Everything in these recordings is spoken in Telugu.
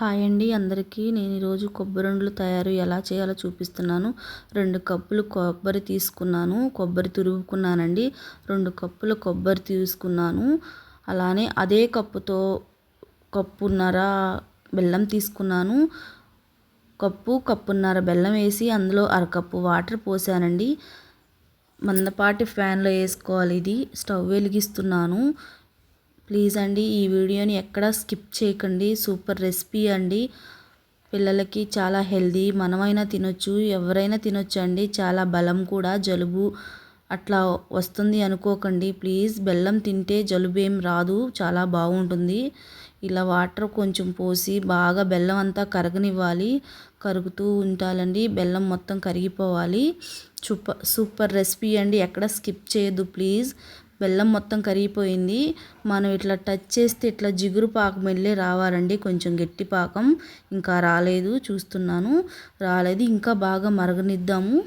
హాయ్ అండి అందరికీ. నేను ఈరోజు కొబ్బరి తయారు ఎలా చేయాలో చూపిస్తున్నాను. రెండు కప్పులు కొబ్బరి తీసుకున్నాను. కొబ్బరి తురుముకున్నానండి. రెండు కప్పుల కొబ్బరి తీసుకున్నాను. అలానే అదే కప్పుతో కప్పున్నర బెల్లం తీసుకున్నాను. కప్పు కప్పున్నర బెల్లం వేసి అందులో అరకప్పు వాటర్ పోసానండి. మందపాటి ఫ్యాన్లో వేసుకోవాలి ఇది. స్టవ్ వెలిగిస్తున్నాను. ప్లీజ్ అండి ఈ వీడియోని ఎక్కడ స్కిప్ చేయకండి. సూపర్ రెసిపీ అండి. పిల్లలకి చాలా హెల్దీ మనమైనా తినొచ్చు ఎవరైనా తినొచ్చు అండి. చాలా బలం కూడా జలుబు అట్లా వస్తుంది అనుకోకండి. ప్లీజ్ బెల్లం తింటే జలుబు ఏం రాదు చాలా బాగుంటుంది. ఇలా వాటర్ కొంచెం పోసి బాగా బెల్లం అంతా కరగనివ్వాలి కరుగుతూ ఉంటాలండి బెల్లం మొత్తం కరిగిపోవాలి. సూపర్ సూపర్ రెసిపీ అండి. ఎక్కడ స్కిప్ చేయొద్దు ప్లీజ్. బెల్లం మొత్తం కరిగిపోయింది. మనం ఇట్లా టచ్ చేస్తే ఇట్లా జిగురు పాకం వెళ్ళే రావాలండి. కొంచెం గట్టి పాకం. ఇంకా రాలేదు చూస్తున్నాను. రాలేదు ఇంకా బాగా మరగనిద్దాము.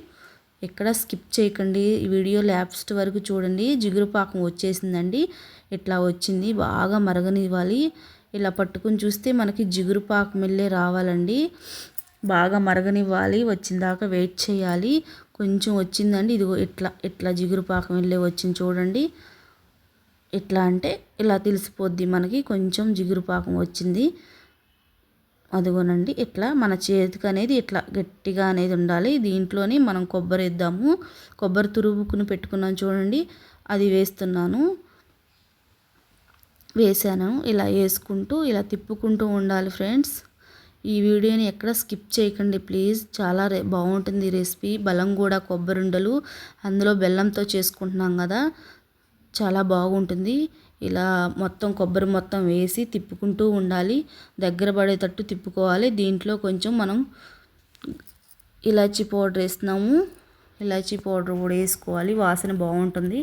ఎక్కడ స్కిప్ చేయకండి. వీడియో లాస్ట్ వరకు చూడండి. జిగురు పాకం వచ్చేసిందండి. ఇట్లా వచ్చింది. బాగా మరగనివ్వాలి. ఇలా పట్టుకుని చూస్తే మనకి జిగురు పాకం వెళ్ళే రావాలండి. బాగా మరగనివ్వాలి. వచ్చిందాకా వెయిట్ చేయాలి. కొంచెం వచ్చిందండి. ఇదిగో ఇట్లా ఇట్లా జిగురు పాకం వెళ్ళే వచ్చింది చూడండి. ఎట్లా అంటే ఇలా తెలిసిపోద్ది మనకి కొంచెం జిగురు పాకం వచ్చింది. అదిగోనండి ఇట్లా మన చేతికి అనేది ఇట్లా గట్టిగా అనేది ఉండాలి. దీంట్లోనే మనం కొబ్బరి వేద్దాము. కొబ్బరి తురుముకుని పెట్టుకున్నాను చూడండి. అది వేస్తున్నాను. వేసాను. ఇలా వేసుకుంటూ ఇలా తిప్పుకుంటూ ఉండాలి ఫ్రెండ్స్. ఈ వీడియోని ఎక్కడ స్కిప్ చేయకండి ప్లీజ్. చాలా బాగుంటుంది రెసిపీ. బలం కూడా కొబ్బరిండలు అందులో బెల్లంతో చేసుకుంటున్నాం కదా. చాలా బాగుంటుంది. ఇలా మొత్తం కొబ్బరి మొత్తం వేసి తిప్పుకుంటూ ఉండాలి. దగ్గర పడేటట్టు తిప్పుకోవాలి. దీంట్లో కొంచెం మనం ఇలాచీ పౌడర్ వేస్తున్నాము. ఇలాచీ పౌడర్ కూడా వేసుకోవాలి. వాసన బాగుంటుంది.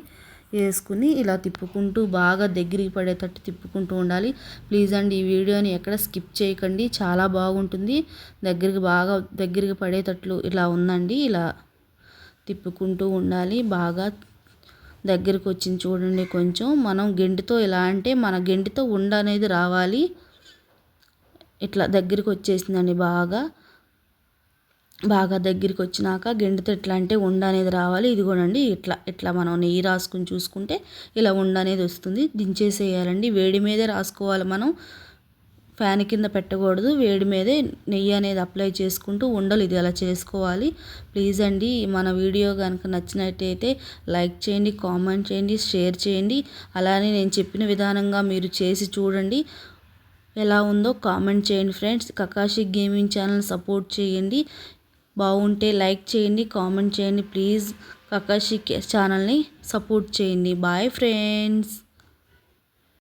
వేసుకుని ఇలా తిప్పుకుంటూ బాగా దగ్గరికి పడేటట్టు తిప్పుకుంటూ ఉండాలి. ప్లీజ్ అండి ఈ వీడియోని ఎక్కడ స్కిప్ చేయకండి. చాలా బాగుంటుంది. దగ్గరికి బాగా దగ్గరికి పడేటట్లు ఇలా ఉందండి. ఇలా తిప్పుకుంటూ ఉండాలి. బాగా దగ్గరికి వచ్చింది చూడండి కొంచెం. మనం గెంటితో ఇలా అంటే మన గెంటితో ఉండ అనేది రావాలి. ఇట్లా దగ్గరికి వచ్చేసిందండి బాగా. బాగా దగ్గరికి వచ్చినాక గెండితో ఎట్లా అంటే ఉండ అనేది రావాలి. ఇదిగోనండి ఇట్లా ఇట్లా మనం నెయ్యి రాసుకుని చూసుకుంటే ఇలా ఉండ అనేది వస్తుంది. దించేసేయాలండి. వేడి మీదే రాసుకోవాలి మనం. ఫ్యాన్ కింద పెట్టకూడదు. వేడి మీదే నెయ్యి అనేది అప్లై చేసుకుంటూ ఉండలు ఇది అలా చేసుకోవాలి. ప్లీజ్ అండి మన వీడియో కనుక నచ్చినట్టయితే లైక్ చేయండి కామెంట్ చేయండి షేర్ చేయండి. అలానే నేను చెప్పిన విధానంగా మీరు చేసి చూడండి. ఎలా ఉందో కామెంట్ చేయండి friends. Kakashi gaming channel support చేయండి. బాగుంటే లైక్ చేయండి కామెంట్ చేయండి. ప్లీజ్ కకాషి ఛానల్ని సపోర్ట్ చేయండి. Bye friends.